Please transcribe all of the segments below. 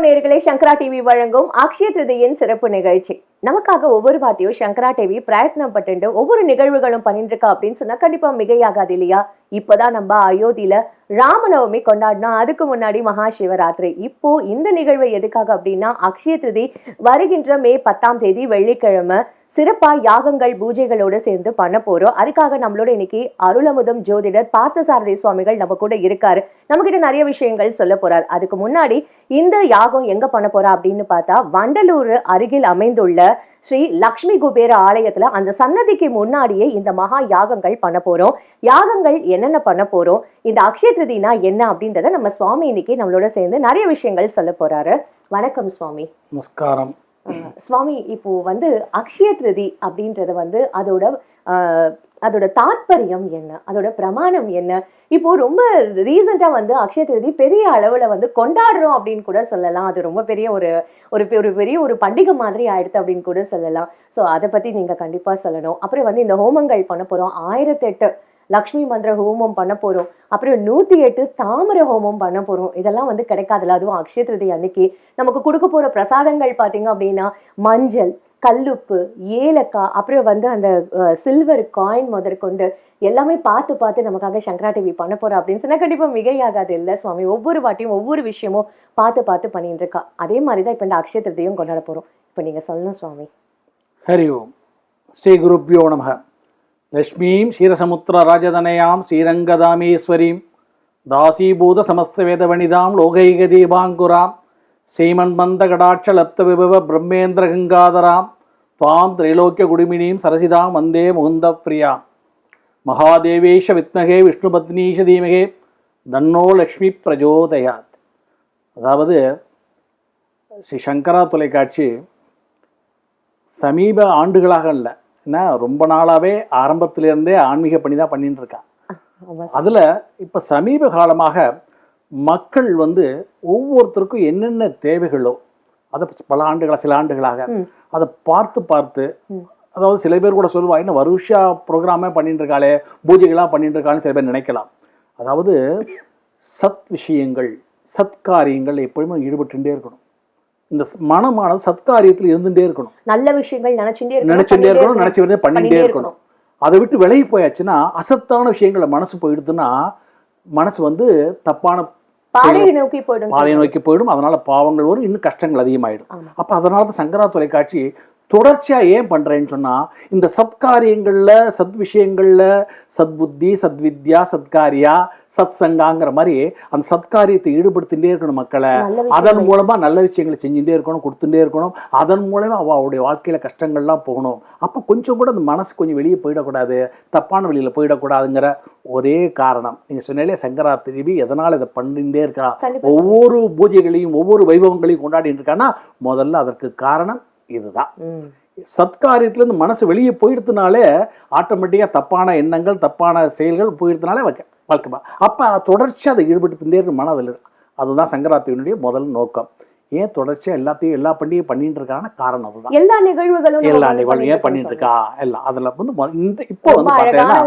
வணக்கம் நேர்களை. சங்கரா டிவி வழங்கும் அக்ஷய திருதியின் சிறப்பு நிகழ்ச்சி. நமக்காக ஒவ்வொரு வாட்டியும் சங்கரா டிவி பிரயத்னம் பட்டு ஒவ்வொரு நிகழ்வுகளும் பண்ணிட்டு இருக்கா அப்படின்னு சொன்னா கண்டிப்பா மிகையாகாது இல்லையா? இப்பதான் நம்ம அயோத்தியில ராமநவமி கொண்டாடினோம் அதுக்கு முன்னாடி மகா சிவராத்திரி. இப்போ இந்த நிகழ்வு எதுக்காக அப்படின்னா அக்ஷய திருதி வருகின்ற மே பத்தாம் தேதி வெள்ளிக்கிழமை சிறப்பா யாகங்கள் பூஜைகளோட சேர்ந்து பண்ண போறோம். அதுக்காக நம்மளோட இன்னைக்கு அருளமுதம் ஜோதிடர் பார்த்தசாரதி சுவாமிகள் நம்ம கூட இருக்காரு. நம்ம கிட்ட நிறைய விஷயங்கள் சொல்ல போறாரு. அதுக்கு முன்னாடி இந்த யாகம் எங்க பண்ண போறா அப்படின்னு பார்த்தா வண்டலூர் அருகில் அமைந்துள்ள ஸ்ரீ லக்ஷ்மி குபேர ஆலயத்துல அந்த சன்னதிக்கு முன்னாடியே இந்த மகா யாகங்கள் பண்ண போறோம். யாகங்கள் என்னென்ன பண்ண போறோம்? இந்த அக்ஷய திருதினா என்ன அப்படின்றத நம்ம சுவாமி இன்னைக்கு நம்மளோட சேர்ந்து நிறைய விஷயங்கள் சொல்ல போறாரு. வணக்கம் சுவாமி. நமஸ்காரம். சுவாமி இப்போ வந்து அக்ஷய திருதி அப்படின்றத வந்து அதோட அதோட தாத்பரியம் என்ன? அதோட பிரமாணம் என்ன? இப்போ ரொம்ப ரீசெண்டாக வந்து அக்ஷய திருதி பெரிய அளவில் வந்து கொண்டாடுறோம் அப்படின்னு கூட சொல்லலாம். அது ரொம்ப பெரிய ஒரு ஒரு ஒரு பெரிய ஒரு பண்டிகை மாதிரி ஆயிடுது அப்படின்னு கூட சொல்லலாம். ஸோ அதை பற்றி நீங்கள் கண்டிப்பாக சொல்லணும். அப்புறம் வந்து இந்த ஹோமங்கள் பண்ண போகிறோம் ஆயிரத்தெட்டு லக்ஷ்மி மந்திர ஹோமம் பண்ண போகிறோம் அப்புறம் நூத்தி எட்டு தாமர ஹோமம் பண்ண போகிறோம் இதெல்லாம் வந்து கிடைக்காதுல அதுவும் அக்ஷய திருதி அன்னைக்கு. நமக்கு கொடுக்க போகிற பிரசாதங்கள் பார்த்தீங்க அப்படின்னா மஞ்சள் கல்லுப்பு ஏலக்காய் அப்புறம் வந்து அந்த சில்வர் காயின் முதற்கொண்டு எல்லாமே பார்த்து பார்த்து நமக்காக சங்கரா டிவி பண்ண போகிறோம் அப்படின்னு சொன்னா கண்டிப்பாக மிகையாகாது இல்லை சுவாமி. ஒவ்வொரு வாட்டியும் ஒவ்வொரு விஷயமும் பார்த்து பார்த்து பண்ணிட்டு இருக்கா. அதே மாதிரி தான் இப்போ இந்த அக்ஷய திருதியும் கொண்டாட போறோம். இப்போ நீங்க சொல்லணும் சுவாமி. ஹரி ஓம். ஸ்ரீ குருப்யோ நமக லக்ஷ்மீம் க்ஷீரசமுத்திர ராஜதனயாம் ஸ்ரீரங்கதாமேஸ்வரீம் தாசீபூத சமஸ்தவேதவனிதாம் லோகைக தீபாங்குராம் ஸ்ரீமன்மந்த கடாட்ச லப்த விபவ பிரம்மேந்திர கங்காதராம் துவாம் திரைலோக்கிய குடுமினீம் சரசிதாம் வந்தே முகுந்த பிரியா மகாதேவேஷ வித்மகே விஷ்ணுபத்னீஷ தீமகே தன்னோ லக்ஷ்மி பிரஜோதயாத் அதாவது ஸ்ரீ சங்கரா தொலைக்காட்சி சமீப ஆண்டுகளாக இல்லை ஏன்னா ரொம்ப நாளாவே ஆரம்பத்திலிருந்தே ஆன்மீக பணி தான் பண்ணிட்டு இருக்கா ஆமா அதுல இப்ப சமீப காலமாக மக்கள் வந்து ஒவ்வொருத்தருக்கும் என்னென்ன தேவைகளோ அதை பல ஆண்டுகளா சில ஆண்டுகளாக. அதை பார்த்து பார்த்து. அதாவது சில பேர் கூட சொல்லுவா என்ன வருஷா ப்ரோக்ராமே பண்ணிட்டு இருக்காளே பூஜைகளாக பண்ணிட்டு இருக்கான்னு சில பேர் நினைக்கலாம் அதாவது சத் விஷயங்கள் சத்காரியங்கள் எப்பொழுதுமே ஈடுபட்டுட்டே இருக்கணும் இந்த மனமானது சத்காரியத்தில் இருந்துட்டே இருக்கணும். நல்ல விஷயங்கள் நினைச்சுட்டே இருக்கணும், நினைச்சுட்டே இருக்கணும் நினைச்சு பண்ணிட்டே இருக்கணும். அதை விட்டு விலகி போயாச்சுன்னா அசத்தான விஷயங்கள மனசு போயிடுதுன்னா மனசு வந்து தப்பான பாதையை நோக்கி போயிடும். பாதையை நோக்கி போயிடும். அதனால பாவங்கள் வரும் இன்னும் கஷ்டங்கள் அதிகமாயிடும். அப்ப அதனால தான் சங்கரா தொலைக்காட்சி தொடர்ச்சியா ஏன் பண்றேன்னு சொன்னா இந்த சத்காரியங்கள்ல சத் விஷயங்கள்ல சத்புத்தி சத்வித்யா சத்காரியா சத் சங்காங்கிற மாதிரி அந்த சத்காரியத்தை ஈடுபடுத்திட்டே இருக்கணும் மக்களை. அதன் மூலமா நல்ல விஷயங்களை செஞ்சுட்டே இருக்கணும் கொடுத்துட்டே இருக்கணும். அதன் மூலமா அவ அவருடைய வாழ்க்கையில கஷ்டங்கள்லாம் போகணும். அப்ப கொஞ்சம் கூட அந்த மனசு கொஞ்சம் வெளியே போயிடக்கூடாது. தப்பான வழியில போயிடக்கூடாதுங்கிற ஒரே காரணம். நீங்க சொன்னாலே சங்கரா திருவி எதனால இதை பண்ணிட்டே இருக்கா? ஒவ்வொரு பூஜைகளையும் ஒவ்வொரு வைபவங்களையும் கொண்டாடிட்டு இருக்கான்னா முதல்ல அதற்கு காரணம் இதுதான். சத்காரியத்துல இருந்து மனசு வெளியே போயிடுத்துனாலே ஆட்டோமேட்டிக்கா தப்பான எண்ணங்கள் தப்பான செயல்கள் போயிடுறதுனாலே வாழ்க்கை வாழ்க்கை அப்ப தொடர்ச்சியா அதை ஈடுபட்டுட்டே இருக்கு மன அதில். இருக்கு அதுதான் சங்கராத்திரியினுடைய முதல் நோக்கம். ஏன் தொடர்ச்சியா எல்லாத்தையும் எல்லா பண்டிகையும் பண்ணிட்டு இருக்கான காரணம் அதுதான். எல்லா நிகழ்வுகளும் எல்லா நிகழ்வும் ஏன் பண்ணிட்டு இருக்கா எல்லாம் அதுல வந்து இந்த இப்போ வந்து பார்த்தீங்கன்னா.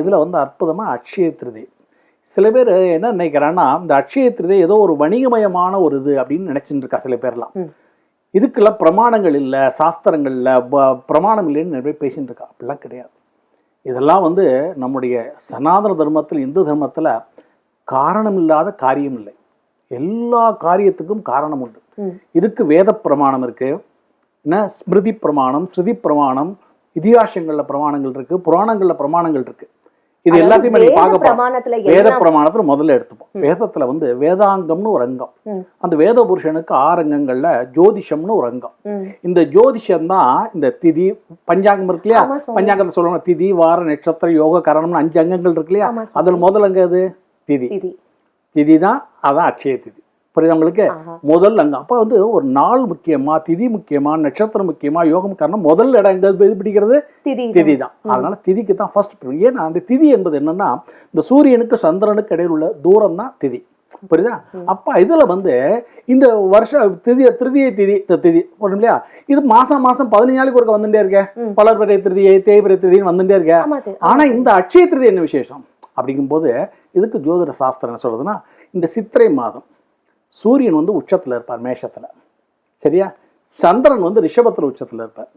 இதுல வந்து அற்புதமா அக்ஷய திருதி. சில பேர் என்ன நினைக்கிறான்னா இந்த அக்ஷய திருதி ஏதோ ஒரு வணிகமயமான ஒரு இது அப்படின்னு நினைச்சிட்டு இருக்கா சில பேர்லாம். இதுக்கெல்லாம் பிரமாணங்கள் இல்லை சாஸ்திரங்கள் இல்லை பிரமாணம் இல்லைன்னு நிறைய பேசிட்டு இருக்கா. அப்படிலாம் கிடையாது. இதெல்லாம் வந்து நம்முடைய சனாதன தர்மத்தில் இந்து தர்மத்துல காரணம் இல்லாத காரியம் இல்லை. எல்லா காரியத்துக்கும் காரணம் உண்டு. இதுக்கு வேத பிரமாணம் இருக்கு. என்ன? ஸ்மிருதி பிரமாணம் ஸ்ருதி பிரமாணம் இதிகாசங்கள்ல பிரமாணங்கள் இருக்கு புராணங்கள்ல பிரமாணங்கள் இருக்கு. இது எல்லாத்தையுமே நீ வேத பார்க்க போறோம். வேத பிரமாணத்துல முதல்ல எடுத்துப்போம். வேதத்துல வந்து வேதாங்கம்னு ஒரு அங்கம். அந்த வேத புருஷனுக்கு ஆறு அங்கங்கள்ல ஜோதிஷம்னு ஒரு அங்கம். இந்த ஜோதிஷம் தான் இந்த திதி பஞ்சாங்கம் இருக்கு இல்லையா. பஞ்சாங்கத்துல சொல்லுவாங்க. திதி வார நட்சத்திரம் யோக கரணம்னு அஞ்சு அங்கங்கள் இருக்கு இல்லையா. அதுல முதல் அங்க திதி திதி. திதி. தான் அதான் அட்சய திதி. புரியுதா உங்களுக்கு. முதல் அங்கம் அப்ப வந்து ஒரு நாள் முக்கியமா திதி முக்கியமா நட்சத்திரம் முக்கியமா யோகம் காரணம் முதல் இடம் எங்க இது பிடிக்கிறது? திதி தான் அதனால திதிக்கு தான் ஃபர்ஸ்ட் ஏன்னா அந்த திதி என்பது என்னன்னா இந்த சூரியனுக்கு சந்திரனுக்கு இடையில் உள்ள தூரம் தான் திதி. புரியுதா? அப்ப இதுல வந்து இந்த வருஷம் திதி திருதியை திதி திதி போடும் இல்லையா? இது மாசம் மாசம் பதினஞ்சு நாளைக்கு ஒருக்க வந்துட்டே இருக்க. ம். பலர்பரை திருதியை தேய்பிரை திருதின்னு வந்துட்டே இருக்க. ஆமா அது. ஆனா இந்த அட்சய திருதி என்ன விசேஷம்? அப்படிங்கும்போது இதுக்கு ஜோதிட சாஸ்திரம் என்ன சொல்றதுன்னா இந்த சித்திரை மாதம். சூரியன் வந்து உச்சத்துல இருப்பார் மேஷத்துல. சரியா? சந்திரன் வந்து ரிஷபத்துல உச்சத்துல இருப்பார்.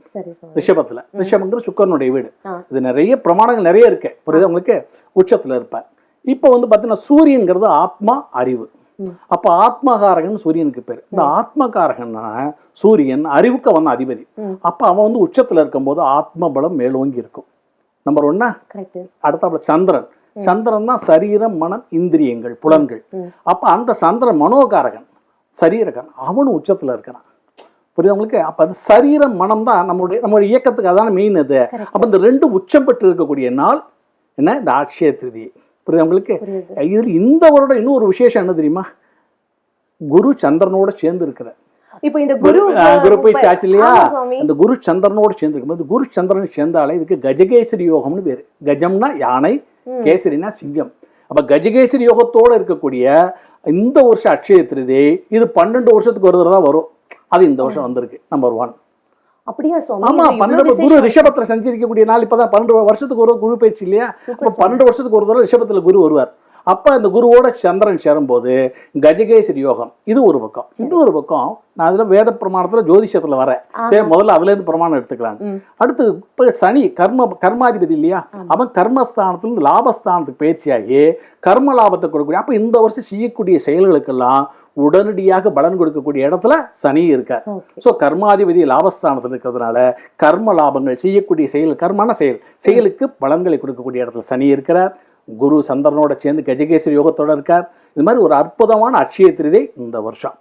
ரிஷபத்துல. ரிஷபங்கிற சுக்கரனுடைய வீடு. இது நிறைய பிரமாணங்கள் நிறைய இருக்கு. புரியுது உங்களுக்கு? உச்சத்துல இருப்பார். இப்போ வந்து பார்த்தீங்கன்னா சூரியன்கிறது ஆத்மா அறிவு. அப்ப ஆத்மகாரகன் சூரியனுக்கு பேர். இந்த ஆத்மகாரகன்னா சூரியன் அறிவுக்கு அவன் அதிபதி. அப்ப அவன் வந்து உச்சத்துல இருக்கும்போது ஆத்ம பலம் மேலோங்கி இருக்கும். நம்பர் ஒன்னா அடுத்தாப்புல சந்திரன். சந்திரன் தான் சரீரம் மனம் இந்திரியங்கள் புலன்கள். அப்ப அந்த சந்திரன் மனோகாரகன் சரீரகன் அவனும் உச்சத்துல இருக்கிறான். புரியுது உங்களுக்கு? அப்ப அது சரீரம் மனம் தான் நம்மளுடைய நம்மளுடைய இயக்கத்துக்கு அதான மெயின் அது. அப்ப இந்த ரெண்டு உச்சம் பெற்று இருக்கக்கூடிய நாள் என்ன? இந்த ஆட்சிய திருதி. புரியுது உங்களுக்கு? இதில் இந்த வருடம் இன்னொரு விசேஷம் என்ன தெரியுமா? குரு சந்திரனோட சேர்ந்து இருக்கிற இப்போ இந்த குரு குரு போய் சாச்சு இல்லையா? அந்த குரு சந்திரனோட சேர்ந்து இருக்கும்போது குரு சந்திரன் சேர்ந்தாலே இதுக்கு கஜகேசரி யோகம்னு பேரு. கஜம்னா யானை. கேசரினா சிங்கம். அப்ப கஜகேசரி யோகத்தோட இருக்கக்கூடிய இந்த வருஷம் அட்சய திருதி இது பன்னெண்டு வருஷத்துக்கு ஒரு தடவை தான் வரும். அது இந்த வருஷம் வந்திருக்கு நம்பர் ஒன் அப்படியா ஆமா பன்னெண்டு குரு. ரிஷபத்துல சஞ்சரிக்கக்கூடிய நாள் இப்பதான் பன்னெண்டு வருஷத்துக்கு ஒரு குரு பயிற்சி இல்லையா? அப்ப பன்னெண்டு வருஷத்துக்கு ஒரு தடவை ரிஷபத்துல குரு வருவார். அப்ப இந்த குருவோட சந்திரன் சேரும்போது கஜகேசரி யோகம் இது ஒரு பக்கம். இன்னொரு பக்கம் நான் அதுல வேத பிரமாணத்துல ஜோதிஷத்துல வரேன். சரி முதல்ல அதுல இருந்து பிரமாணம் எடுத்துக்கலாம். அடுத்து இப்ப சனி கர்ம கர்மாதிபதி இல்லையா? அவன் கர்மஸ்தானத்திலிருந்து லாபஸ்தானத்துக்கு பயிற்சியாகி கர்ம லாபத்தை கொடுக்கக்கூடிய அப்ப இந்த வருஷம் செய்யக்கூடிய செயல்களுக்கெல்லாம் உடனடியாக பலன் கொடுக்கக்கூடிய இடத்துல சனி இருக்கார். ஸோ கர்மாதிபதி லாபஸ்தானத்தில் இருக்கிறதுனால கர்ம லாபங்கள் செய்யக்கூடிய செயல் கர்மான செயல் செயலுக்கு பலன்களை கொடுக்கக்கூடிய இடத்துல சனி இருக்கிறார். குரு சந்திரனோட சேர்ந்து கஜகேசரி யோகத்தோட இருக்கார். இது மாதிரி ஒரு அற்புதமான அட்சய திருதை இந்த வருஷம்.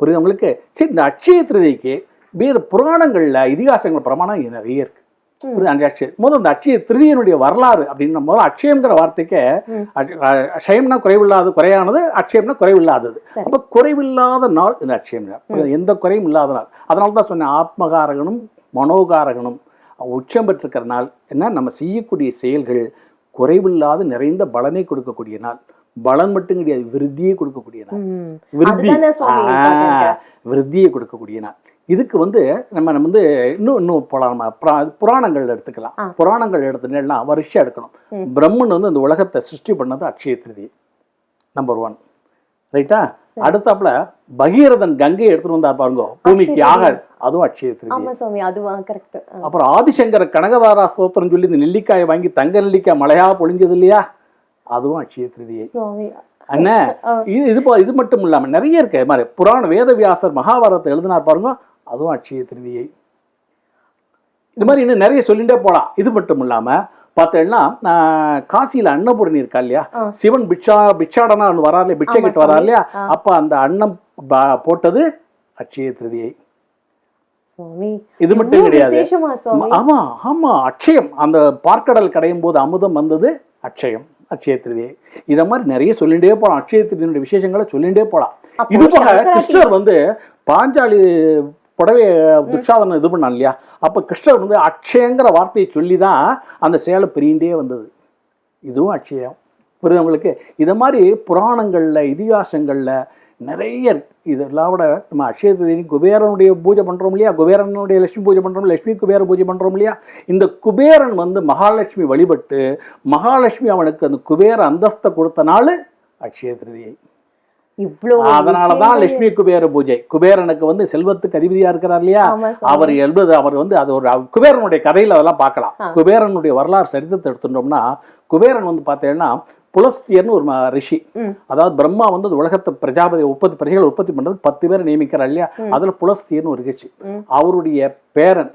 புரியுது உங்களுக்கு? சரி இந்த அட்சய திருதைக்கு வேறு புராணங்கள்ல இதிகாசங்கள் பிரமாணம் நிறைய இருக்கு. ம். புரியுது? அந்த அட்சய முதல்ல இந்த அட்சய திருதியினுடைய வரலாறு அப்படின்னு முதல்ல அட்சயம்ங்கிற வார்த்தைக்கு அட்சயம்னா குறைவில்லாத குறையானது அட்சயம்னா குறைவில்லாதது. அப்ப குறைவில்லாத நாள் இந்த அட்சயம்? எந்த குறையும் இல்லாத நாள். அதனால தான் சொன்னேன் ஆத்மகாரகனும் மனோகாரகனும் உச்சம் பெற்றிருக்கிற நாள். என்ன? நம்ம செய்யக்கூடிய செயல்கள் குறைவில்லாத நிறைந்த பலனை கொடுக்கக்கூடிய நாள் பலன் மட்டும் கிடையாது விருத்தியை கொடுக்கக்கூடிய நாள். விருத்தி. விருத்தியை கொடுக்கக்கூடிய நாள் இதுக்கு வந்து நம்ம நம்ம வந்து இன்னும் இன்னும் போலாம் புராணங்கள் எடுத்துக்கலாம். புராணங்கள் எடுத்துட்டேன்னா வருஷம் எடுக்கணும். பிரம்மன் வந்து இந்த உலகத்தை சிருஷ்டி பண்ணது அக்ஷய திருதி நம்பர் ஒன் ரைட்டா அடுத்தாப்புல பகீரதன் கங்கையை எடுத்துட்டு வந்தா பாருங்க. பூமிக்கு ஆக அதுவும் அக்ஷய திருதி அப்புறம் ஆதிசங்கர கனகதாரா ஸ்தோத்திரம் சொல்லி இந்த நெல்லிக்காயை வாங்கி தங்க நெல்லிக்காய் மழையா பொழிஞ்சது இல்லையா? அதுவும் அக்ஷய திருதியை அண்ணா. இது இது இது மட்டும் இல்லாம நிறைய இருக்கு. மாதிரி புராண வேதவியாசர் மகாபாரதத்தை எழுதினார் பாருங்க. அதுவும் அட்சய திருதியை இது மாதிரி இன்னும் நிறைய சொல்லிட்டே போலாம். இது மட்டும் இல்லாம பார்த்தேன்னா காசியில அன்னபூரணி இருக்கா இல்லையா. சிவன் பிட்சா பிட்சாடனா வராரு இல்லையா? பிட்சை கட்டு சாமி. இல்லையா. அப்ப அந்த அன்னம் போட்டது அட்சய திருதியை. இது மட்டும் கிடையாது. ஆமா ஆமா அட்சயம். அந்த பார்க்கடல் கடையும் போது அமுதம் வந்தது அட்சயம் அட்சய திருதியை. இத மாதிரி நிறைய சொல்லிட்டே போலாம். அட்சய திருதியினுடைய விசேஷங்களை சொல்லிட்டே போலாம். அப்போ இது போக கிருஷ்ணர் வந்து பாஞ்சாலி புடவையை துஷாதனம் இது பண்ணான் இல்லையா? அப்போ கிருஷ்ணர் வந்து அக்ஷயங்கிற வார்த்தையை சொல்லி தான் அந்த சேலை பிரிண்டே வந்தது. இதுவும் அட்சயம். புரியுது உங்களுக்கு? இதை மாதிரி புராணங்களில் இதிகாசங்களில் நிறைய இதெல்லாம் விட நம்ம அக்ஷய தேதி குபேரனுடைய பூஜை பண்ணுறோம் இல்லையா? குபேரனுடைய லட்சுமி பூஜை பண்ணுறோம் லட்சுமி குபேர பூஜை பண்ணுறோம் இல்லையா? இந்த குபேரன் வந்து மகாலட்சுமி வழிபட்டு மகாலட்சுமி அவனுக்கு அந்த குபேர அந்தஸ்தை கொடுத்த நாள் அக்ஷய திருதியை இவ்ளோ அதனாலதான் லட்சுமி குபேர பூஜை. குபேரனுக்கு வந்து செல்வத்துக்கு அதிபதியா இருக்கிறார் இல்லையா. அவர் எழுது அவர் வந்து அது ஒரு குபேரனுடைய கதையில அதெல்லாம் பார்க்கலாம். குபேரனுடைய வரலாறு சரித்திரத்தை எடுத்துட்டோம்னா குபேரன் வந்து பார்த்தீங்கன்னா புலஸ்தியர்னு ஒரு ரிஷி. அதாவது பிரம்மா வந்து உலகத்தை பிரஜாபதி உற்பத்தி பிரஜைகள் உற்பத்தி பண்றது பத்து பேரை நியமிக்கிறார் இல்லையா? அதுல புலஸ்தியர்னு ஒரு ரிஷி. அவருடைய பேரன்.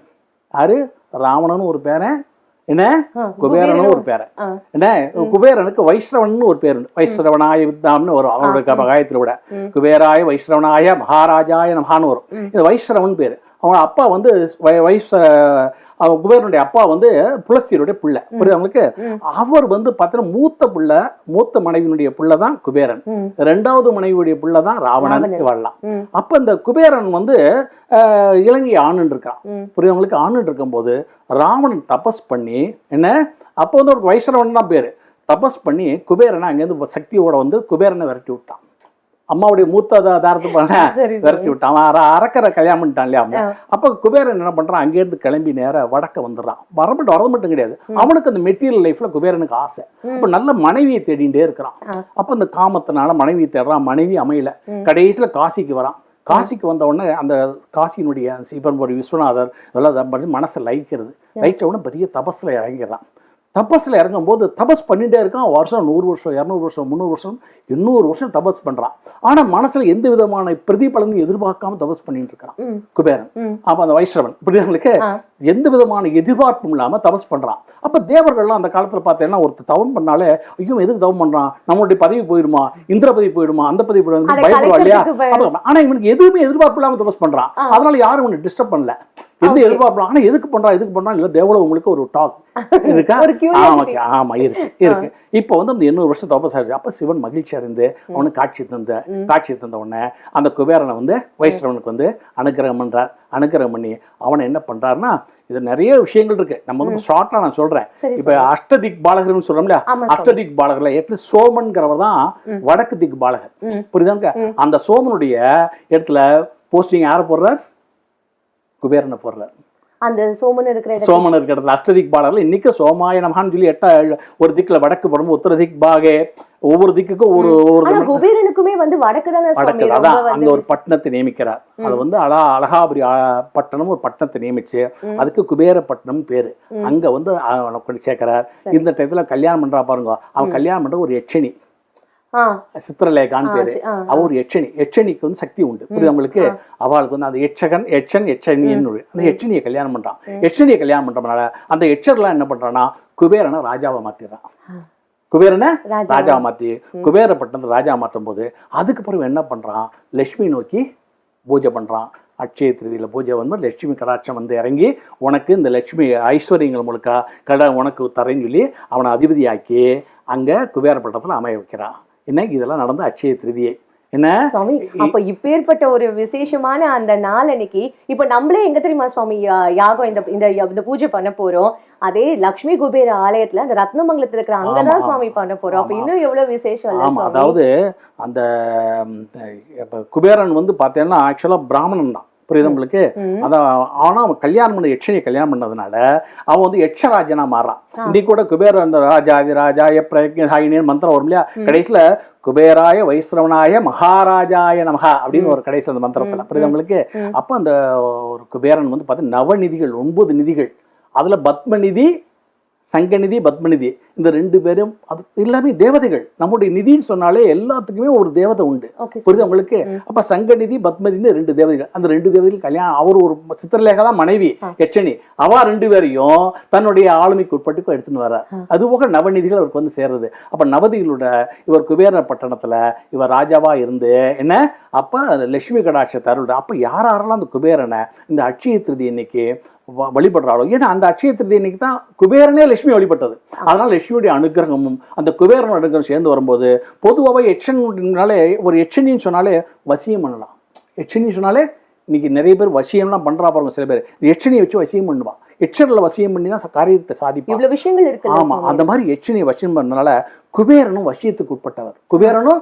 யாரு? ராவணன் ஒரு பேரன். என்ன? குபேரனும் ஒரு பேரன். என்ன? குபேரனுக்கு வைஷ்ரவன் ஒரு பேர் உண்டு வைஷ்ரவனாய வித்தாம்னு வரும் அவனோட க- காயத்ரி விட. குபேராய வைஷ்ரவனாய மகாராஜாய நமஹான்னு வரும். இது வைஷ்ரவன் பேர். அவன் அப்பா வந்து வை- வைஷ அவன் குபேரனுடைய அப்பா வந்து புலஸ்தியருடைய பிள்ளை புரியுது அவங்களுக்கு ம். அவர் வந்து பார்த்தீங்கன்னா மூத்த பிள்ளை மூத்த மனைவியினுடைய பிள்ளை தான் குபேரன். ரெண்டாவது மனைவியுடைய பிள்ளை தான் ராவணன். வரலாம். அப்ப இந்த குபேரன் வந்து இலங்கை ஆணுன்னு இருக்கான். புரியுது அவங்களுக்கு ஆணுட்டு இருக்கும்போது ராவணன் தபஸ் பண்ணி என்ன அப்போ வந்து ஒரு வைஷ்ணவன் தான் பேரு தபஸ் பண்ணி குபேரனை அங்கேருந்து சக்தியோட வந்து குபேரனை விரட்டி விட்டான் அம்மாவுடைய மூத்த தாரத்து பண்ண விரட்டி விட்டான். அவன் அரக்கரை கல்யாணம் பண்ணிட்டான் இல்லையா. ஆ. அப்ப குபேரன் என்ன பண்றான்? அங்கேருந்து கிளம்பி நேரா வடக்க வந்துடுறான். வரமட்டும் வரது மட்டும் கிடையாது அவனுக்கு அந்த மெட்டீரியல் லைஃப்ல குபேரனுக்கு ஆசை. அப்ப நல்ல மனைவியை தேடிட்டே இருக்கிறான். அப்ப அந்த காமத்தினால மனைவியை தேடுறான். மனைவி அமையல. கடைசியில காசிக்கு வரான். காசிக்கு வந்த உடனே அந்த காசியினுடைய சிவன் ஒரு விஸ்வநாதர் இதெல்லாம் மனசை லயிக்கிறது. லயிச்ச உடனே பெரிய தபஸ்ல இறங்கிடுறான். தபஸ்ல இறங்கும் போது தபஸ் பண்ணிட்டே இருக்கான். வருஷம் நூறு வருஷம் இரநூறு வருஷம் முந்நூறு வருஷம் எண்ணூறு வருஷம் தபஸ் பண்றான். ஆனா மனசுல எந்த விதமான பிரதிபலனும் எதிர்பார்க்காம தபஸ் பண்ணிட்டு இருக்கான். குபேரன். அப்ப அந்த வைஷ்ணவன். புரியுதுங்களுக்கு ஆ. எந்த விதமான எதிர்பார்ப்பும் இல்லாம தபஸ் பண்றான். அப்ப தேவர்கள்லாம் அந்த காலத்துல பார்த்தேன்னா ஒருத்தர் தவம் பண்ணாலே ஐயோ எதுக்கு தவம் பண்றான்? நம்மளுடைய பதவி போயிடுமா? இந்திர பதவி போயிடுமா? அந்த பதவி போயிடுமா பயப்படுவா இல்லையா? கலைக்கிறதுக்கு பய- அப்ப- ஆனா இவனுக்கு எதுவுமே எதிர்பார்ப்பு இல்லாம தபஸ் பண்றான். அதனால யாரும் இவனை டிஸ்டர்ப் பண்ணல. Okay. எதிர்பார்ப்பு ஆனா எதுக்கு பண்றான் எதுக்கு பண்றான் இல்ல தேவல உங்களுக்கு ஒரு டாக் இருக்கா. ஆமா ஆமா இருக்கு இருக்கு. இப்போ வந்து அந்த எண்ணூறு வருஷம் தபஸ் ஆச்சு அப்ப சிவன் மகிழ்ச்சி அடைந்து அவனுக்கு காட்சி தந்த காட்சி தந்த உடனே அந்த குபேரனை வந்து வைஷ்ணவனுக்கு வந்து அனுக்கிரகம் பண்றார். அனுக்கிரகம் பண்ணி அவனை என்ன பண்றாருன்னா இது நிறைய விஷயங்கள் இருக்கு. நம்ம வந்து ஷார்ட்டா நான் சொல்றேன். இப்ப அஷ்டதிக் பாலகர்னு சொல்றோம்ல. அஷ்டதிக் பாலகர்ல எப்படி சோமன்கிறவர் தான் வடக்கு திக் பாலகர். புரியுதாங்க? அந்த சோமனுடைய இடத்துல போஸ்டிங் யாரை போடுறார்? குபேரனை போடுறார். அந்த சோமன் இருக்கிற சோமன் இருக்கிற இடத்துல அஷ்டதிக் பாடல்கள். இன்னைக்கு சோமாய நமகான்னு சொல்லி எட்ட ஒரு திக்குல வடக்கு படம் உத்தர திக் பாகே ஒவ்வொரு திக்குக்கும் ஒரு ஒரு ஆனா குபேரனுக்குமே வந்து வடக்கு வடக்கு அதான் அந்த ஒரு பட்டணத்தை நியமிக்கிறார். அது வந்து அழகா அழகாபுரி பட்டணம் ஒரு பட்டணத்தை நியமிச்சு அதுக்கு குபேர பட்டணம் பேரு. அங்க வந்து கொண்டு சேர்க்கிறார். இந்த டயத்துல கல்யாணம் பண்றா பாருங்க. அவன் கல்யாணம் பண்ற ஒரு யட்சணி. ஆ சித்திரலேகான்னு பேரு. சரி, ஆ, அவ ஒரு யட்சணி யட்சணிக்கு வந்து சக்தி உண்டு. புரியுது உங்களுக்கு? அவளுக்கு வந்து அந்த யட்சன் யட்சணின்னு ஒரு- அந்த யட்சணியை கல்யாணம் பண்றான். யட்சணியை கல்யாணம் பண்றதுனால அந்த யட்சர்லாம் என்ன பண்றான்னா குபேரனை ராஜாவை மாத்திடுறான். குபேரனை ராஜா ராஜாவை மாத்தி குபேரப்பட்டினத்தை ராஜா மாற்றும் போது அதுக்கு பிறகு என்ன பண்றான்? லட்சுமி நோக்கி பூஜை பண்றான். அட்சய திருதியில பூஜை வந்து லட்சுமி கடாட்சம் வந்து இறங்கி உனக்கு இந்த லட்சுமி ஐஸ்வர்யங்கள் முழுக்க கட உனக்கு தரேன்னு சொல்லி அவனை அதிபதியாக்கி அங்க குபேரப்பட்டத்துல அமைய வைக்கிறான். என்ன இதெல்லாம் நடந்த அட்சய திருதியை. என்ன? சுவாமி அப்ப இப்பேற்பட்ட ஒரு விசேஷமான அந்த நாள் அன்னைக்கு இப்ப நம்மளே எங்க தெரியுமா சுவாமி யாகம் இந்த இந்த இந்த பூஜை பண்ண போறோம். அதே லக்ஷ்மி குபேர ஆலயத்துல அந்த ரத்னமங்கலத்துல இருக்கிற அங்கதான் சுவாமி பண்ண போறோம். அப்ப இன்னும் எவ்வளவு விசேஷம் ஆமா அதாவது அந்த குபேரன் வந்து பார்த்தீங்கன்னா ஆக்சுவலா பிராமணன் தான். புரியுது உங்களுக்கு. அதான் ஆனா அவன் கல்யாணம் பண்ண யட்சணியை கல்யாணம் பண்ணதுனால அவன் வந்து யட்சராஜனா மாறான். இன்னைக்கு கூட குபேர அந்த ராஜாதி ராஜாய பிரயக்னஹாயினேன்னு மந்திரம் வரும் இல்லையா கடைசியில குபேராய வைஸ்ரவனாய மகாராஜாய நமகா அப்படின்னு ஒரு கடைசி அந்த மந்திரத்துல. புரியுது உங்களுக்கு? அப்ப அந்த ஒரு குபேரன் வந்து பார்த்தா நவநிதிகள் ஒன்பது நிதிகள். அதுல பத்மநிதி சங்கநிதி பத்மநிதி இந்த ரெண்டு பேரும் அது எல்லாமே தேவதைகள். நம்முடைய நிதின்னு சொன்னாலே எல்லாத்துக்குமே ஒரு தேவதை உண்டு. புரியுது உங்களுக்கு? அப்ப சங்கநிதி பத்மநிதினு ரெண்டு தேவதைகள். அந்த ரெண்டு தேவதைகள் கல்யாணம் அவர் ஒரு சித்திரலேகா தான் மனைவி யட்சணி அவ ரெண்டு பேரையும் தன்னுடைய ஆளுமைக்கு உட்பட்டு எடுத்துன்னு வர்றார் அது போக நவநிதிகள் அவருக்கு வந்து சேர்றது. அப்ப நவதிகளோட இவர் குபேர பட்டணத்துல இவர் ராஜாவா இருந்து என்ன? அப்ப லட்சுமி கடாட்சத்தை அருள் அப்ப யார் யாரெல்லாம் அந்த குபேரனை இந்த அட்சய திருதி இன்னைக்கு வழிபடுறாளோ ஏன்னா அந்த அட்சய திருதி இன்னைக்கு தான் குபேரனே லட்சுமி வழிபட்டது. அதனால லட்சுமியுடைய அனுகிரகமும் அந்த குபேரன் அனுகிரகம் சேர்ந்து வரும்போது பொதுவாகவே எச்சனாலே ஒரு எச்சனின்னு சொன்னாலே வசியம் பண்ணலாம். எச்சனி சொன்னாலே இன்னைக்கு நிறைய பேர் வசியம்லாம் பண்றா பாருங்க சில பேர். எச்சனியை வச்சு வசியம் பண்ணுவா எச்சரில் வசியம் பண்ணி தான் காரியத்தை சாதிப்பா இவ்வளவு விஷயங்கள் இருக்குல்ல ஆமா அந்த மாதிரி எச்சனியை வசியம் பண்ணனால குபேரனும் வசியத்துக்கு உட்பட்டவர். குபேரனும்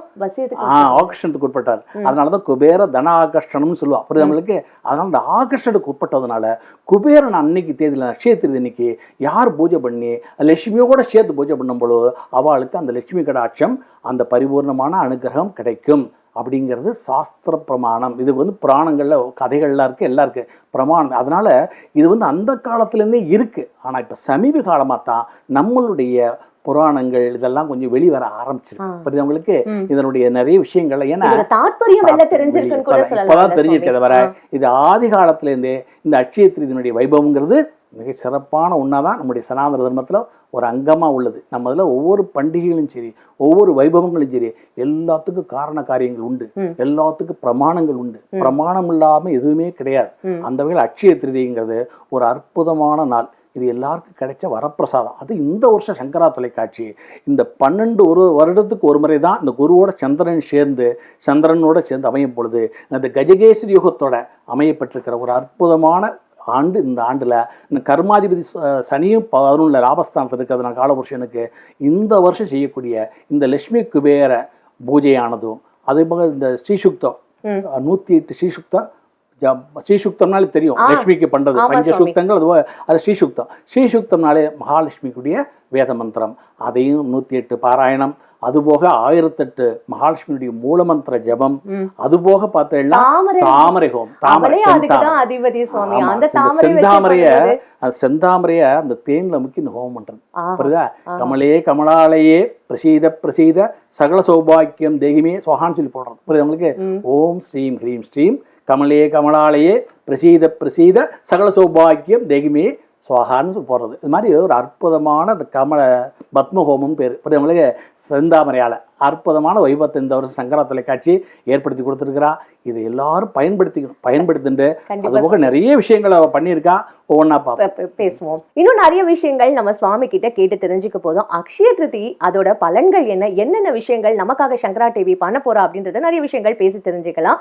ஆகர்ஷணத்துக்கு உட்பட்டார். அதனாலதான் குபேர தன ஆகர்ஷணம்னு சொல்லுவா புரியுது நம்மளுக்கு அதனால இந்த ஆகர்ஷணத்துக்கு உட்பட்டதுனால குபேரன் அன்னைக்கு தேதியில் நட்சத்திர இன்னைக்கு யார் பூஜை பண்ணி லட்சுமியோட சேர்த்து பூஜை பண்ணும்போது அவளுக்கு அந்த லட்சுமி கடாட்சம் அந்த பரிபூர்ணமான அனுகிரகம் கிடைக்கும். அப்படிங்கிறது சாஸ்திர பிரமாணம். இது வந்து புராணங்களில் கதைகள்லாம் இருக்குது எல்லாம் இருக்குது பிரமாணம். அதனால் இது வந்து அந்த காலத்துலேருந்தே இருக்குது ஆனால் இப்போ சமீப காலமாக தான் நம்மளுடைய புராணங்கள் இதெல்லாம் கொஞ்சம் வெளிவர ஆரம்பிச்சிருக்கு. ஆ. புரியுது உங்களுக்கு? ம். இதனுடைய நிறைய விஷயங்கள் ஏன்னா இப்பதான் சொல்லலாம் இப்பதான் தெரிஞ்சிருக்கிறத வர. இது ஆதி காலத்துல இருந்தே இந்த அட்சய திருதியினுடைய வைபவங்கிறது மிக சிறப்பான ஒன்றாதான் நம்முடைய சனாதன தர்மத்துல ஒரு அங்கமா உள்ளது. நம்ம இதுல ஒவ்வொரு பண்டிகைகளும் சரி ஒவ்வொரு வைபவங்களும் சரி எல்லாத்துக்கும் காரண காரியங்கள் உண்டு. எல்லாத்துக்கும் பிரமாணங்கள் உண்டு. பிரமாணம் இல்லாம எதுவுமே கிடையாது. அந்த வகையில் அட்சய திருதிங்கிறது ஒரு அற்புதமான நாள். இது எல்லாருக்கும் கிடைச்ச வரப்பிரசாதம். அது இந்த வருஷம் சங்கரா தொலைக்காட்சி. இந்த பன்னெண்டு ஒரு வருடத்துக்கு ஒரு முறை தான் இந்த குருவோட சந்திரன் சேர்ந்து சந்திரனோட சேர்ந்து அமையும் பொழுது அந்த கஜகேசரி யுகத்தோட அமையப்பட்டிருக்கிற ஒரு அற்புதமான ஆண்டு இந்த ஆண்டுல. இந்த கர்மாதிபதி சனியும் பதினொன்றில் லாபஸ்தானத்தில் இருக்கிறதுனால காலபுருஷனுக்கு. இந்த வருஷம் செய்யக்கூடிய இந்த லட்சுமி குபேர பூஜையானதும் அதே போக இந்த ஸ்ரீசுக்தம். நூத்தி எட்டு ஸ்ரீசுக்தம் ஸ்ரீசுக்தம்னாலே தெரியும். லட்சுமிக்கு பண்றது ஆமா பஞ்ச சுவாமி. சுக்தங்கள் அது ஸ்ரீசுக்தம் ஸ்ரீசுக்தம்னாலே மகாலட்சுமிக்குரிய வேத மந்திரம் அதையும் நூத்தி எட்டு பாராயணம் அதுபோக ஆயிரத்தெட்டு மகாலட்சுமியுடைய மூலமந்திர ஜபம். அதுபோக பார்த்தீங்கன்னா தாமரை ஹோம் தாமரை செந்தாமரைய. அந்த செந்தாமரைய அந்த தேன்ல முக்கி இந்த ஹோமம் பண்றது. புரியுதா. கமலே கமலாலயே பிரசீத பிரசீத சகல சௌபாக்கியம் தேகிமே சுகான்னு சொல்லி போடுறது புரியுது உங்களுக்கு. ஓம் ஸ்ரீம் ஹ்ரீம் ஸ்ரீம் கமலே கமலாலயே பிரசீத பிரசீத சகல சௌபாக்கியம் தேகிமே சுவாகான்னு போடுறது. இது மாதிரி ஒரு அற்புதமான அந்த கமல பத்ம ஹோமம் பேர். இப்போ நம்மளுக்கு செந்தாமரையால. அற்புதமான வைபவத்தை இந்த வருஷம் சங்கரா தொலைக்காட்சி ஏற்படுத்தி கொடுத்துருக்கிறா. இது எல்லாரும் பயன்படுத்திக்கணும் பயன்படுத்திட்டு அது போக நிறைய விஷயங்களை பண்ணியிருக்கா. ஒவ்வொன்றா பார்ப்போம் பேசுவோம். இன்னும் நிறைய விஷயங்கள் நம்ம சுவாமி கிட்ட கேட்டு தெரிஞ்சுக்க போதும். அக்ஷய திருதி அதோட பலன்கள் என்ன? என்னென்ன விஷயங்கள் நமக்காக சங்கரா டிவி பண்ண போறா அப்படின்றத நிறைய விஷயங்கள் பேசி தெரிஞ்சுக்கலாம்.